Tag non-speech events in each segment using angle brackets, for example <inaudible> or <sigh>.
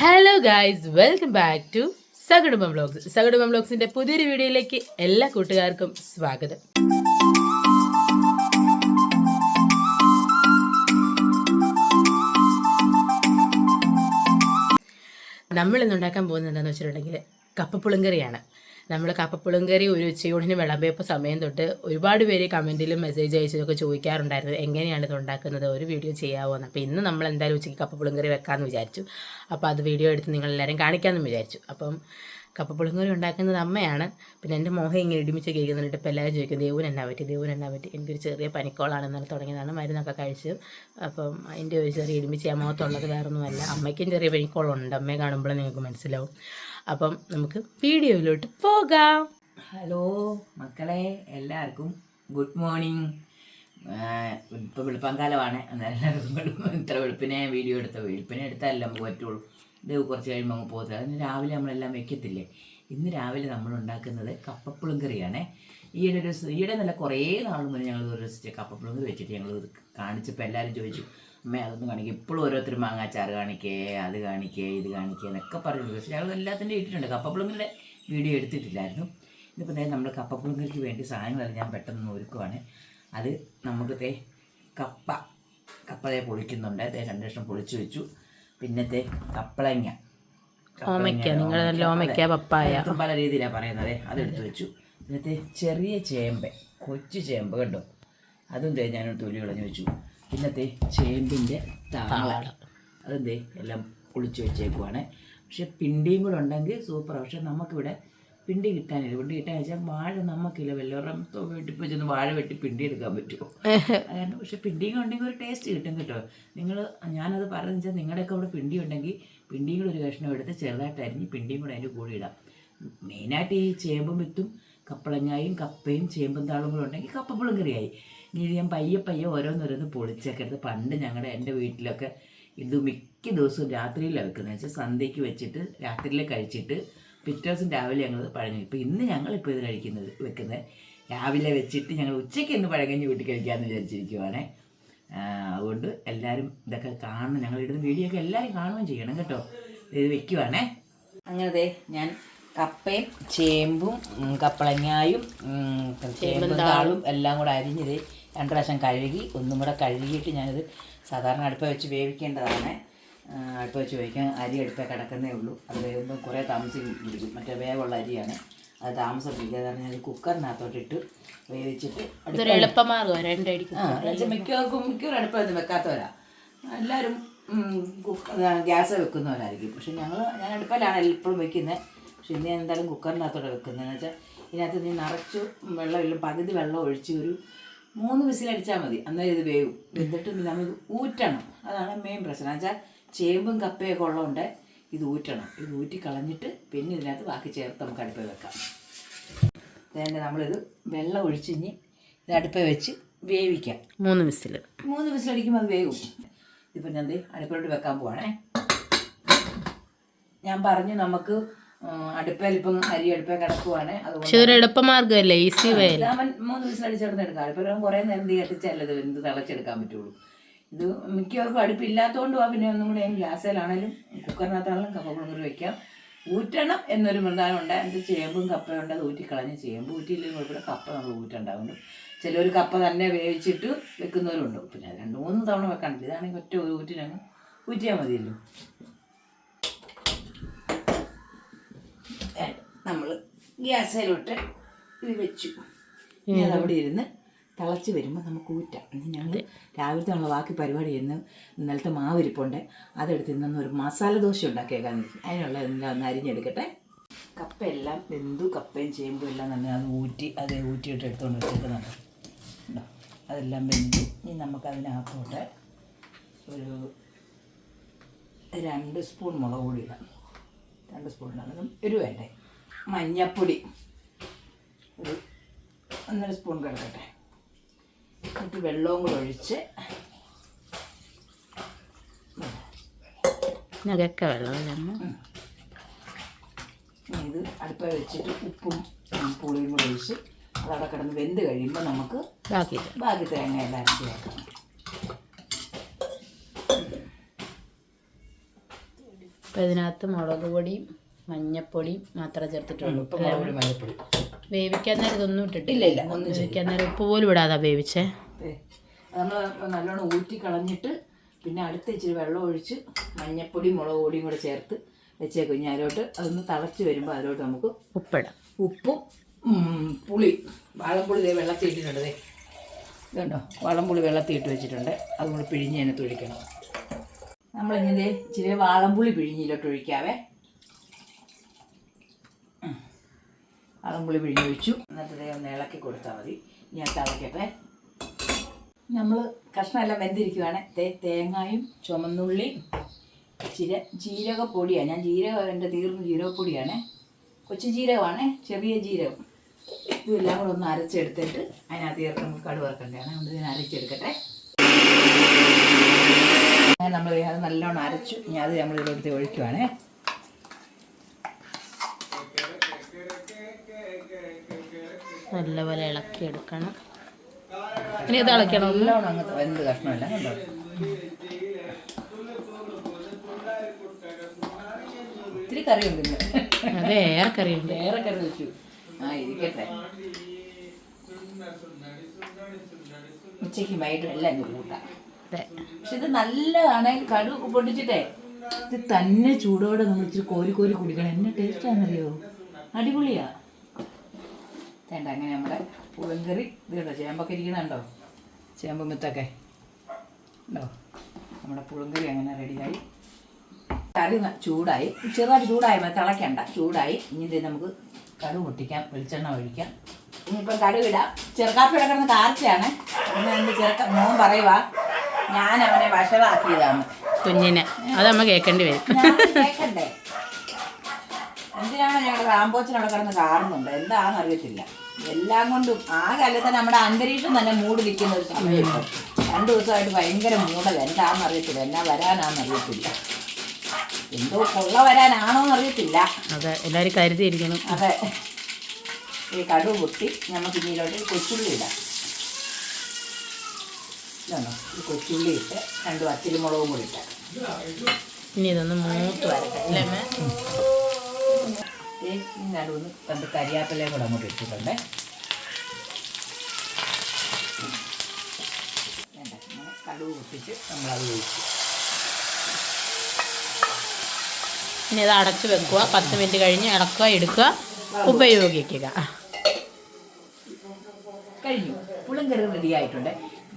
Hello guys welcome back to സകുടുംബം blogs സകുടുംബം ബ്ലോഗ്സിന്റെ പുതിയൊരു വീഡിയോയിലേക്ക് എല്ലാ കൂട്ടുകാർക്കും സ്വാഗതം. നമ്മൾ ഇന്ന് ഉണ്ടാക്കാൻ പോകുന്നത് എന്താണെന്ന് വെച്ചിട്ടുണ്ടെങ്കിൽ കപ്പപ്പുളുങ്കറിയാണ്. നമ്മൾ കപ്പപ്പുളുങ്കറി ഒരു ഉച്ചയൂണിന് വിളമ്പിയപ്പോൾ സമയം തൊട്ട് ഒരുപാട് പേര് കമന്റിലും മെസ്സേജ് അയച്ചതൊക്കെ ചോദിക്കാറുണ്ടായിരുന്നു. എങ്ങനെയാണ് ഇത് ഉണ്ടാക്കുന്നത്? ഒരു വീഡിയോ ചെയ്യാമോ എന്ന്. അപ്പോൾ ഇന്ന് നമ്മൾ എന്തായാലും ഉച്ചയ്ക്ക് കപ്പപ്പുളുങ്കറി വെക്കാമെന്ന് വിചാരിച്ചു. അപ്പോൾ അത് വീഡിയോ എടുത്ത് നിങ്ങളെല്ലാവരും കാണിക്കാമെന്ന് വിചാരിച്ചു. അപ്പം കപ്പപ്പുളുങ്കറി ഉണ്ടാക്കുന്നത് അമ്മയാണ്. പിന്നെ എന്റെ മോഹം ഇങ്ങനെ ഇടിമിച്ച് കേൾക്കുന്നുണ്ട്. ഇപ്പോൾ എല്ലാവരും ചോദിക്കും ദേവൻ എന്നാ പറ്റി? ദേവൻ എന്നാ പറ്റി? എനിക്കൊരു ചെറിയ പനിക്കോളാണ് എന്നാൽ തുടങ്ങിയതാണ്. മരുന്നൊക്കെ കഴിച്ച്. അപ്പം അതിന്റെ ഒരു ചെറിയ ഇടിമിച്ച് ആ മുഖത്തുള്ളത് വേറൊന്നുമല്ല. അമ്മയ്ക്കും ചെറിയ പനിക്കോളുണ്ട്. അമ്മയെ കാണുമ്പോൾ നിങ്ങൾക്ക് മനസ്സിലാവും. അപ്പം നമുക്ക് വീഡിയോയിലോട്ട് പോകാം. ഹലോ മക്കളെ എല്ലാവർക്കും ഗുഡ് മോർണിംഗ്. ഇപ്പോൾ വെളുപ്പാങ്കാലമാണ് അന്നേരം എല്ലാവർക്കും ഇത്ര വെളുപ്പിനെ വീഡിയോ എടുത്ത വെളുപ്പിനെ എടുത്താലല്ലേ നമുക്ക് പറ്റുള്ളൂ. ഇത് കുറച്ച് കഴിയുമ്പോൾ അങ്ങ് പോകത്തില്ല. അതിന് രാവിലെ നമ്മളെല്ലാം വെക്കത്തില്ലേ? ഇന്ന് രാവിലെ നമ്മൾ ഉണ്ടാക്കുന്നത് കപ്പപ്പുളും കറിയാണ്. ഈയിടെ ഒരു ഈയിടെ നല്ല കുറേ നാൾ മുന്നേ ഞങ്ങൾ ഒരു ദിവസത്തെ കപ്പപ്പുളും കറി വെച്ചിട്ട് ഞങ്ങൾ കാണിച്ചപ്പോൾ എല്ലാവരും ചോദിച്ചു അമ്മ അതൊന്നും കാണിക്കുക ഇപ്പോഴും ഓരോരുത്തർ മാങ്ങാച്ചാറ് കാണിക്കേ അത് കാണിക്കേ ഇത് കാണിക്കേ എന്നൊക്കെ പറഞ്ഞു പക്ഷേ ഞങ്ങൾ എല്ലാത്തിന്റെ ഇട്ടിട്ടുണ്ട്. കപ്പപ്പുളുങ്കറിന്റെ വീഡിയോ എടുത്തിട്ടില്ലായിരുന്നു. ഇതിപ്പോൾ നേരെ നമ്മൾ കപ്പപ്പുളുങ്കറിക്ക് വേണ്ടി സാധനങ്ങളെല്ലാം ഞാൻ പെട്ടെന്ന് ഒരുക്കുവാണ്. അത് നമുക്ക് തേ കപ്പ കപ്പ തേ പൊളിക്കുന്നുണ്ട്. തേ രണ്ട് ലക്ഷം പൊളിച്ചു വെച്ചു. പിന്നത്തെ കപ്പളങ്ങ ഓമയ്ക്ക. നിങ്ങൾ ഓമയ്ക്ക പപ്പായ. പല രീതിയിലാണ് പറയുന്നത്. അത് എടുത്തു വെച്ചു. പിന്നത്തെ ചെറിയ ചേമ്പ്. കൊച്ചു ചേമ്പ് കണ്ടോ? അതും തേ ഞാൻ തൊലി കളഞ്ഞു വെച്ചു. പിന്നത്തെ ചേമ്പിന്റെ താള. അതെന്തേ എല്ലാം കുളിച്ചു വെച്ചേക്കുവാണ്. പക്ഷെ പിണ്ടിയും കൂടെ ഉണ്ടെങ്കിൽ സൂപ്പറാണ് പക്ഷെ നമുക്കിവിടെ പിണ്ടി കിട്ടാനില്ല. പിണ്ടി കിട്ടാൻ വെച്ചാൽ വാഴ നമുക്കില്ല വല്ലവരും വീട്ടിൽ പോയി ചെന്ന് വാഴ വെട്ടി പിണ്ടി എടുക്കാൻ പറ്റുമോ? <laughs> അതാണ്. പക്ഷെ പിണ്ടിയും ഉണ്ടെങ്കിൽ ഒരു ടേസ്റ്റ് കിട്ടും കേട്ടോ. നിങ്ങൾ ഞാനത് പറഞ്ഞു വെച്ചാൽ നിങ്ങളുടെയൊക്കെ ഇവിടെ പിണ്ടി ഉണ്ടെങ്കിൽ പിണ്ടിയും കൂടെ ഒരു കഷ്ണം എടുത്ത് ചെറുതായിട്ട് അരിഞ്ഞ് പിണ്ടിയും കൂടെ അതിന്റെ കൂടെ ഇടാം. മെയിനായിട്ട് ഈ ചേമ്പും വിത്തും കപ്പളങ്ങായും കപ്പയും ചേമ്പും താളും കൂടെ ഉണ്ടെങ്കിൽ കപ്പപ്പുളും കറിയായി ഇനി ഞാൻ പയ്യെ പയ്യെ ഓരോന്നോരോന്ന് പൊളിച്ചൊക്കെ എടുത്ത് പണ്ട് ഞങ്ങളുടെ എന്റെ വീട്ടിലൊക്കെ ഇത് മിക്ക ദിവസവും രാത്രിയിലാണ് വെക്കുന്നത് വെച്ചാൽ സന്ധ്യയ്ക്ക് വെച്ചിട്ട് രാത്രിയിൽ കഴിച്ചിട്ട് പിറ്റേ ദിവസം രാവിലെ ഞങ്ങൾ പഴഞ്ഞു ഇപ്പോൾ ഇന്ന് ഞങ്ങളിപ്പോൾ ഇത് കഴിക്കുന്നത് വെക്കുന്നത്. രാവിലെ വെച്ചിട്ട് ഞങ്ങൾ ഉച്ചയ്ക്ക് ഇന്ന് പഴകഞ്ഞ് വീട്ടിൽ കഴിക്കാമെന്ന് വിചാരിച്ചിരിക്കുവാണേ. അതുകൊണ്ട് എല്ലാവരും ഇതൊക്കെ കാണണം. ഞങ്ങൾ ഇടുന്ന വീഡിയോ ഒക്കെ എല്ലാവരും കാണുകയും ചെയ്യണം കേട്ടോ. ഇത് വെക്കുവാണേ. അങ്ങനെ ഞാൻ കപ്പയും ചേമ്പും കപ്പളങ്ങായും ഉം, ചേമ്പും താളും എല്ലാം കൂടെ അരിഞ്ഞത് രണ്ട് പ്രാവശ്യം കഴുകി ഒന്നും കൂടെ കഴുകിയിട്ട് ഞാനിത് സാധാരണ അടുപ്പ വെച്ച് വേവിക്കേണ്ടതാണ്. അടുപ്പ വെച്ച് ചോദിക്കാൻ അരി അടുപ്പേ കിടക്കുന്നേ ഉള്ളൂ. അത് വേകുമ്പോൾ കുറേ താമസം പിടിക്കും മറ്റേ വേഗമുള്ള അരിയാണ്. അത് താമസം എന്ന് ഞാൻ കുക്കറിനകത്തോട്ടിട്ട് വേവിച്ചിട്ട് അടുത്തൊരു എളുപ്പമാകുമോ രണ്ടടിക്കും. ആ മിക്കവർക്കും മിക്കവരും അടുപ്പൊന്നും വെക്കാത്തവരാ. എല്ലാവരും ഗ്യാസ് വെക്കുന്നവരായിരിക്കും. പക്ഷെ ഞങ്ങൾ ഞാൻ അടുപ്പിലാണ് എപ്പോഴും വെക്കുന്നത് പക്ഷെ ഇന്ന് ഞാൻ എന്തായാലും കുക്കറിനകത്തോടെ വെക്കുന്നത് എന്ന് വെച്ചാൽ ഇതിനകത്ത് നീ നിറച്ച് വെള്ളമില്ല പകുതി വെള്ളം ഒഴിച്ച് ഒരു മൂന്ന് വിസിലടിച്ചാൽ മതി. അന്നേരം ഇത് വേവും. എന്നിട്ട് നമ്മൾ ഊറ്റണം. അതാണ് മെയിൻ പ്രശ്നം. എന്ന് വെച്ചാൽ ചേമ്പും കപ്പയൊക്കെ ഉള്ളതുകൊണ്ട് ഇത് ഊറ്റണം. ഇത് ഊറ്റി കളഞ്ഞിട്ട് പിന്നെ ഇതിനകത്ത് ബാക്കി ചേർത്ത് നമുക്ക് അടുപ്പിൽ വെക്കാം. അതുകൊണ്ട് നമ്മളിത് വെള്ളം ഒഴിച്ചിഞ്ഞ് ഇത് അടുപ്പിൽ വെച്ച് വേവിക്കാം. മൂന്ന് വിസിൽ. മൂന്ന് വിസിലടിക്കുമ്പോൾ അത് വേവും. ഇതിപ്പോൾ ഞാൻ അടുപ്പിലോട്ട് വെക്കാൻ പോവാണേ. ഞാൻ പറഞ്ഞു നമുക്ക് അടുപ്പിലിപ്പം ഇപ്പം അരി അടുപ്പേ കിടക്കുവാണ്. അതുകൊണ്ട് എളുപ്പമാർഗമല്ലേ? ഈസി മൂന്ന് വിസിലടിച്ചെടുത്ത് എടുക്കാം അടുപ്പിലും കുറേ നേരം തീ കത്തിച്ചല്ലേ വെന്ത് തിളച്ചെടുക്കാൻ പറ്റുള്ളൂ. ഇത് മിക്കവർക്കും അടുപ്പില്ലാത്തതുകൊണ്ടും ആ പിന്നെ ഒന്നും കൂടെ ഗ്യാസിലാണേലും കുക്കറിനകത്താണെങ്കിലും കപ്പ കുളങ്ങറി വയ്ക്കാം ഊറ്റണം എന്നൊരു പ്രധാനമുണ്ട് അതിന്റെ ചേമ്പും കപ്പയുണ്ട് അത് ഊറ്റിക്കളഞ്ഞ് ചേമ്പ് ഊറ്റിയില്ലെങ്കിൽ കുഴപ്പമില്ല. കപ്പ നമ്മൾ ഊറ്റുണ്ടാവുന്നു ചിലർ കപ്പ തന്നെ വേവിച്ചിട്ട് വെക്കുന്നവരുണ്ട്. പിന്നെ രണ്ട് മൂന്ന് തവണ വെക്കാണ്ട് ഇതാണെങ്കിൽ ഒറ്റ ഒരു ഊറ്റിനങ്ങ് ഊറ്റിയാൽ മതിയല്ലോ. നമ്മൾ ഗ്യാസിലോട്ട് ഇത് വെച്ചു. ഞാൻ അവിടെ ഇരുന്ന് തിളച്ച് വരുമ്പോൾ നമുക്ക് ഊറ്റാം. ഞങ്ങൾ രാവിലത്തെ നമ്മൾ ബാക്കി പരിപാടി ചെയ്യുന്ന ഇന്നലത്തെ മാവിരിപ്പുണ്ട്. അതെടുത്ത് ഇന്നൊന്ന് ഒരു മസാല ദോശ ഉണ്ടാക്കിയേക്കാൻ അതിനുള്ള എല്ലാം ഒന്ന് അരിഞ്ഞെടുക്കട്ടെ. കപ്പയെല്ലാം വെന്തു കപ്പയും ചേമ്പും എല്ലാം തന്നെ അത് ഊറ്റി അത് ഊറ്റിയിട്ട് എടുത്തുകൊണ്ട് വെച്ചേക്കുന്നുണ്ട്. ഉണ്ടോ? അതെല്ലാം വെന്തു. ഇനി നമുക്കതിനകത്തോട്ട് ഒരു രണ്ട് സ്പൂൺ മുളക് പൊടി ഇടാം. രണ്ട് സ്പൂൺ ഇടാം. ഒരു വേണ്ടേ? മഞ്ഞപ്പൊടി. ഒരു ഒന്നര സ്പൂൺ കിടക്കട്ടെ എന്നിട്ട് വെള്ളവും കൂടെ ഒഴിച്ച് നഗക്ക വെള്ളം ഇത് അടുപ്പ വെച്ചിട്ട് ഉപ്പും പുളിയും കൂടെ ഒഴിച്ച് അതവിടെ കിടന്ന് വെന്ത് കഴിയുമ്പോൾ നമുക്ക് ബാക്കി ബാക്കി തേങ്ങ എല്ലാം അരച്ച് വെക്കാം ഇതിനകത്ത് മുളക് പൊടിയും മഞ്ഞപ്പൊടിയും മാത്രമേ ചേർത്തിട്ടുള്ളൂ. വേവിക്കാൻ നേരം ഇതൊന്നും ഇട്ടിട്ടില്ല. ഇല്ല വേവിക്കാൻ നേരം ഉപ്പ് പോലും ഇടാതാ വേവിച്ചേ. നമ്മൾ നല്ലോണം ഊറ്റി കളഞ്ഞിട്ട് പിന്നെ അടുത്ത ഇച്ചിരി വെള്ളം ഒഴിച്ച് മഞ്ഞപ്പൊടിയും മുളക് പൊടിയും കൂടെ ചേർത്ത് വെച്ചേക്കും. ഇനി അതിലോട്ട് അതൊന്ന് തിളച്ച് വരുമ്പോൾ അതിലോട്ട് നമുക്ക് ഉപ്പിടാം. ഉപ്പും പുളി വാളംപുളി ദേ വെള്ളത്തിൽ ഇട്ടിട്ടുണ്ട് ദേ. ഇതുണ്ടോ? വാളംപുളി വെള്ളത്തിൽ ഇട്ട് വെച്ചിട്ടുണ്ട്. അതും കൂടെ പിഴിഞ്ഞ് അതിനകത്ത് ഒഴിക്കണം. നമ്മളിങ്ങനെ ഇച്ചിരി വാളംപുളി പിഴിഞ്ഞിലോട്ട് ഒഴിക്കാവേ. വാളംപുളി വാളംപുളി പിഴിഞ്ഞൊഴിച്ചു എന്നിട്ട് ദേ ഒന്ന് ഇളക്കി കൊടുത്താൽ മതി. ഞാൻ തിളക്കട്ടെ. നമ്മൾ കഷ്ണമെല്ലാം വെന്തിരിക്കുവാണ്. തേ തേങ്ങായും ചുമന്നുള്ളി ചിര ജീരകപ്പൊടിയാണ് ഞാൻ ജീരകം എന്റെ തീർന്ന ജീരകപ്പൊടിയാണ്. കൊച്ചു ജീരകമാണ് ചെറിയ ജീരകം. ഇതെല്ലാം കൂടെ ഒന്ന് അരച്ചെടുത്തിട്ട് അതിനകത്ത് ചേർത്ത് നമുക്ക് കടുക് വറക്കണ്ടാണ് അതുകൊണ്ട് ഞാൻ അരച്ചെടുക്കട്ടെ. അങ്ങനെ നമ്മൾ അത് നല്ലോണം അരച്ചു. ഇനി അത് നമ്മൾ ഇവിടുത്തെ ഒഴിക്കുവാണേ. നല്ലപോലെ ഇളക്കി എടുക്കണം ഇനി ഇത് ഇളക്കണം നല്ലോണം അങ്ങ് എന്ത് കഷ്ണമല്ല കണ്ടോ? ഇത്തിരി കറി ഉണ്ട് അത് ഏറെ കറിയുണ്ട് ഏറെ കറി വെച്ചു. ആ ഇരിക്കട്ടെ. ഉച്ചയ്ക്ക് വൈകിട്ടും എല്ലാം കൂട്ടാം. പക്ഷെ ഇത് നല്ലതാണ് കടു പൊട്ടിച്ചിട്ടേ. ഇത് തന്നെ ചൂടോടെ നമ്മൾ ഇച്ചിരി കോരി കോരി കുടിക്കണം. എന്നെ ടേസ്റ്റാണെന്നറിയോ അടിപൊളിയാ. വേണ്ട അങ്ങനെ നമ്മുടെ പുളങ്കറി ഇത് കണ്ടോ? ചേമ്പൊക്കെ ഇരിക്കുന്നുണ്ടോ ചേമ്പ് മിത്തൊക്കെ ഉണ്ടോ നമ്മുടെ പുളിങ്കറി അങ്ങനെ റെഡിയായി. കറി ചൂടായി. ചെറുതായിട്ട് ചൂടായി തിളയ്ക്കണ്ട ചൂടായി. ഇനി നമുക്ക് കടുക് പൊട്ടിക്കാം. വെളിച്ചെണ്ണ ഒഴിക്കാം. ഇനിയിപ്പം കടുക് ഇടാം. ചെറുക്കാപ്പി കിടക്കുന്ന കാർച്ചയാണ്. പിന്നെ എന്റെ ചെറുക്ക മോൻ പറയുവാ ഞാൻ അവനെ വഷളാക്കിയതാണ്. കുഞ്ഞിനെ. അത് നമ്മ കേൾക്കേണ്ടി വരും. കേൾക്കണ്ടേ എന്തിനാണ് ഞങ്ങളുടെ റാമ്പോച്ചൻ അവിടെ കിടന്ന് കാണുന്നുണ്ട് എന്താണെന്ന് അറിയത്തില്ല. എല്ലാം കൊണ്ടും ആ കാലത്ത് നമ്മുടെ അന്തരീക്ഷം തന്നെ മൂടി നിൽക്കുന്ന ഒരു സമയം ഇപ്പം രണ്ടു ദിവസമായിട്ട് ഭയങ്കര മൂടൽ. എന്താണെന്ന് അറിയത്തില്ല. എന്നാ വരാനാന്ന് അറിയത്തില്ല. എന്തോ കൊള്ള വരാനാണോന്ന് അറിയത്തില്ല. അതെ എല്ലാവരും കരുതിയിരിക്കണം. അതെ. ഈ കടുവ് പൊട്ടി. നമുക്ക് ഇതിലോട്ട് കൊച്ചുള്ളി ഇടാം. ഇതാണോ? ഈ കൊച്ചുള്ളി ഇട്ട് രണ്ട് വച്ചിരിമുളകും കൂടി ഇട്ടാം ഇനി ഇതൊന്ന് മൂത്ത് വരട്ടെ. അല്ലേ ഈ നടുവന്ന് രണ്ട് കരിയാപ്പിലയും കൂടെ അങ്ങോട്ട് ഇട്ടിട്ടുണ്ടേ. കടുവ് പൊട്ടിച്ച് നമ്മളത് ഒഴിച്ചു ഇനി ഇത് അടച്ച് വെക്കുക. പത്ത് മിനിറ്റ് കഴിഞ്ഞ് ഇളക്കുക എടുക്കുക ഉപയോഗിക്കുക. കഴിഞ്ഞു. പുളിങ്കറി റെഡി ആയിട്ടുണ്ട്.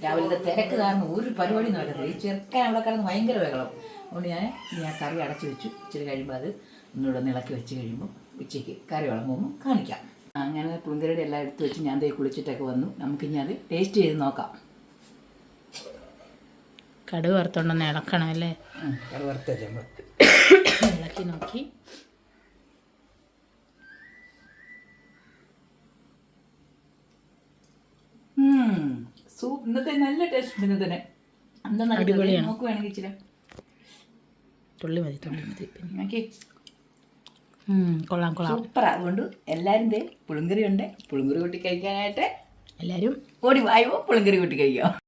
രാവിലത്തെ തിരക്ക് കാരണം ഒരു പരിപാടി നടക്കുന്നത് ഈ ചെറുക്കൻ അവിടെ കിടന്ന് ഭയങ്കര ബഹളം. അതുകൊണ്ട് ഞാൻ ഞാൻ കറി അടച്ചു വെച്ചു. ഇച്ചിരി കഴിയുമ്പോൾ അത് ഒന്നുകൂടെ ഒന്ന് ഇളക്കി വെച്ച് കഴിയുമ്പോൾ ഉച്ചയ്ക്ക് കറി വിളമ്പുമ്പോൾ കാണിക്കാം. അങ്ങനെ പുളിങ്കറിയുടെ എല്ലാം എടുത്തു വെച്ച് ഞാൻ ദേ കുളിച്ചിട്ടൊക്കെ വന്നു. നമുക്കിനി അത് ടേസ്റ്റ് ചെയ്ത് നോക്കാം. കടുക് വറുത്തോണ്ടൊന്ന് ഇളക്കണം അല്ലേ? കറി വറുത്തല്ലേ നമ്മൾ ഇളക്കി നോക്കി. സൂപ്പ് ഇന്നത്തെ നല്ല ടേസ്റ്റ് ഇന്നത്തെ. എന്താ. നോക്കുവാണെങ്കിൽ ഇച്ചിരി. തുള്ളി മതി തുള്ളി മതി. നോക്കി. കൊള്ളാം കൊള്ളാം. സൂപ്പർ. അതുകൊണ്ട് എല്ലാവരും പുളിങ്കറി ഉണ്ട്. പുളിങ്കറി കൂട്ടി കഴിക്കാനായിട്ട് എല്ലാവരും ഓടി വായുവോ പുളിങ്കറി കൂട്ടി കഴിക്കോ.